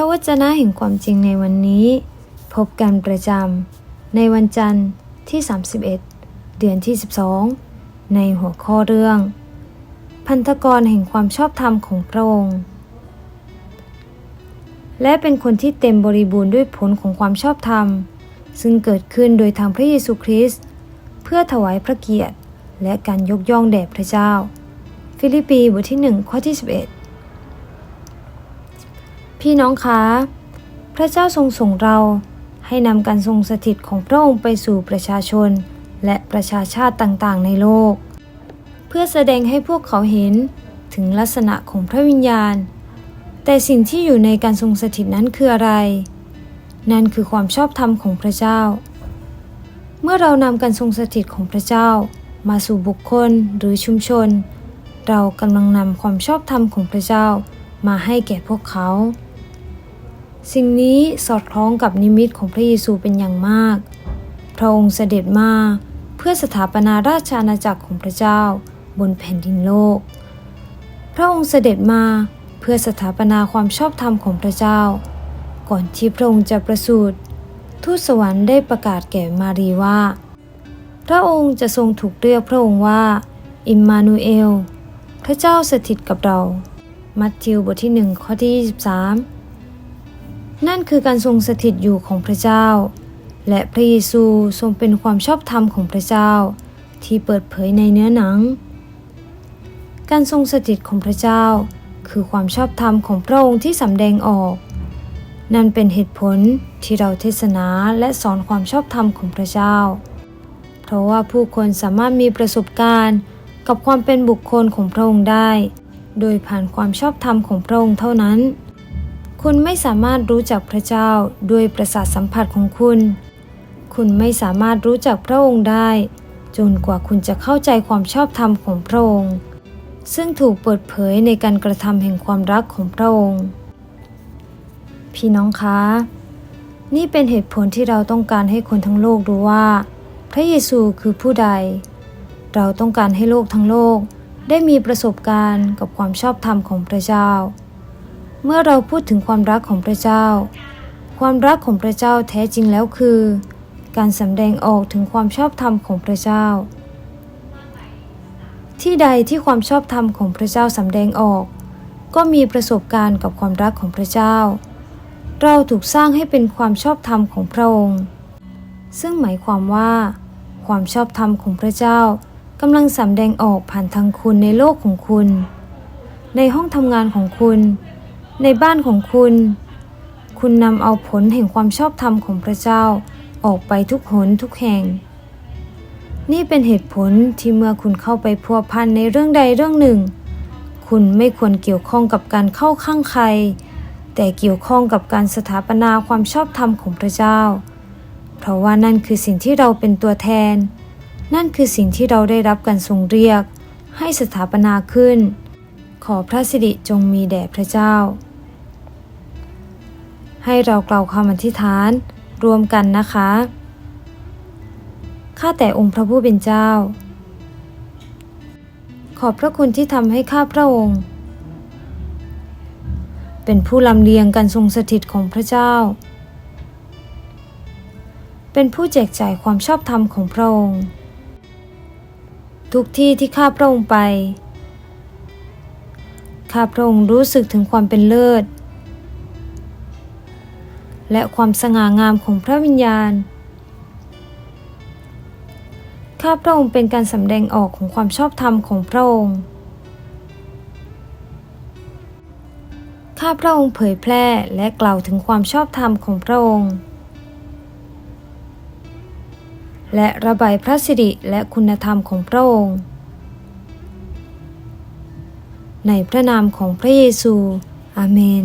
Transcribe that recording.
ระวจนะแห่งความจริงในวันนี้ พบกันประจำในวันจันทร์ที่ 31 เดือนที่ 12 ในหัวข้อเรื่อง พันธกรแห่งความชอบธรรมของพระองค์และเป็นคนที่เต็มบริบูรณ์ด้วยผลของความชอบธรรม ซึ่งเกิดขึ้นโดยทางพระเยซูคริสต์เพื่อถวายพระเกียรติ และการยกย่องแด่พระเจ้า ฟิลิปปีบทที่ 1 ข้อที่ 11 พี่น้องคะพระเจ้าทรงส่งเราให้นำการทรงสถิตของพระองค์ไปสู่ประชาชน และประชาชาติต่างๆ ในโลก เพื่อแสดงให้พวกเขาเห็นถึงลักษณะของพระวิญญาณ แต่สิ่งที่อยู่ในการทรงสถิตนั้นคืออะไร นั่นคือความชอบธรรมของพระเจ้า เมื่อเรานำการทรงสถิตของพระเจ้า มาสู่บุคคลหรือชุมชน เรากำลังนำความชอบธรรมของพระเจ้ามาให้แก่พวกเขา สิ่งนี้สอดคล้องกับนิมิตของพระเยซูเป็นอย่างมาก พระองค์เสด็จมาเพื่อสถาปนาราชอาณาจักรของพระเจ้าบนแผ่นดินโลก พระองค์เสด็จมาเพื่อสถาปนาความชอบธรรมของพระเจ้า ก่อนที่พระองค์จะประสูติทูตสวรรค์ได้ประกาศแก่มารีว่า พระองค์จะทรงถูกเรียกพระองค์ว่า อิมมานูเอล พระเจ้าสถิตกับเรา มัทธิวบทที่1ข้อที่ 23 นั่นคือการทรงสถิตอยู่ของพระเจ้า และพระเยซูทรงเป็นความชอบธรรมของพระเจ้า ที่เปิดเผยในเนื้อหนัง การทรงสถิตของพระเจ้า คือความชอบธรรมของพระองค์ที่สำแดงออก นั่นเป็นเหตุผลที่เราเทศนาและสอนความชอบธรรมของพระเจ้า เพราะว่าผู้คนสามารถมีประสบการณ์กับความเป็นบุคคลของพระองค์ได้ โดยผ่านความชอบธรรมของพระองค์เท่านั้น คุณไม่สามารถรู้จักพระเจ้าด้วยประสาทสัมผัสของคุณ คุณไม่สามารถรู้จักพระองค์ได้ จนกว่าคุณจะเข้าใจความชอบธรรมของพระองค์ ซึ่งถูกเปิดเผยในการกระทำแห่งความรักของพระองค์ พี่น้องคะ นี่เป็นเหตุผลที่เราต้องการให้คนทั้งโลกรู้ว่า พระเยซูคือผู้ใด เราต้องการให้โลกทั้งโลกได้มีประสบการณ์กับความชอบธรรมของพระเจ้า เมื่อเราพูดถึงความรักของพระเจ้า ความรักของพระเจ้าแท้จริงแล้วคือ การสำแดงออกถึงความชอบธรรมของพระเจ้า ที่ใดที่ความชอบธรรมของพระเจ้าสำแดงออก ก็มีประสบการณ์กับความรักของพระเจ้า เราถูกสร้างให้เป็นความชอบธรรมของพระองค์ ซึ่งหมายความว่า ความชอบธรรมของพระเจ้ากำลังสำแดงออกผ่านทางคุณในโลกของคุณ ในห้องทำงานของคุณ ในบ้านของคุณ คุณนำเอาผลแห่งความชอบธรรมของพระเจ้าออกไปทุกหนทุกแห่ง นี่เป็นเหตุผลที่เมื่อคุณเข้าไปพัวพันในเรื่องใดเรื่องหนึ่ง คุณไม่ควรเกี่ยวข้องกับการเข้าข้างใคร แต่เกี่ยวข้องกับการสถาปนาความชอบธรรมของพระเจ้า เพราะว่านั่นคือสิ่งที่เราเป็นตัวแทน นั่นคือสิ่งที่เราได้รับการทรงเรียก ให้สถาปนาขึ้น ขอพระสิริจงมีแด่พระเจ้า ให้เรากล่าวคำอธิษฐานรวมกันนะคะ ข้าแต่องค์พระผู้เป็นเจ้า ขอบพระคุณที่ทำให้ข้าพระองค์ เป็นผู้ลำเลียงการทรงสถิตของพระเจ้า เป็นผู้แจกจ่ายความชอบธรรมของพระองค์ ทุกที่ที่ข้าพระองค์ไป ข้าพระองค์รู้สึกถึงความเป็นเลิศ และความสง่างามของพระวิญญาณ ข้าพระองค์เป็นการสำแดงออกของความชอบธรรมของพระองค์ ข้าพระองค์เผยแพร่และกล่าวถึงความชอบธรรมของพระองค์ และระบายพระสิริและคุณธรรมของพระองค์ ในพระนามของพระเยซู อาเมน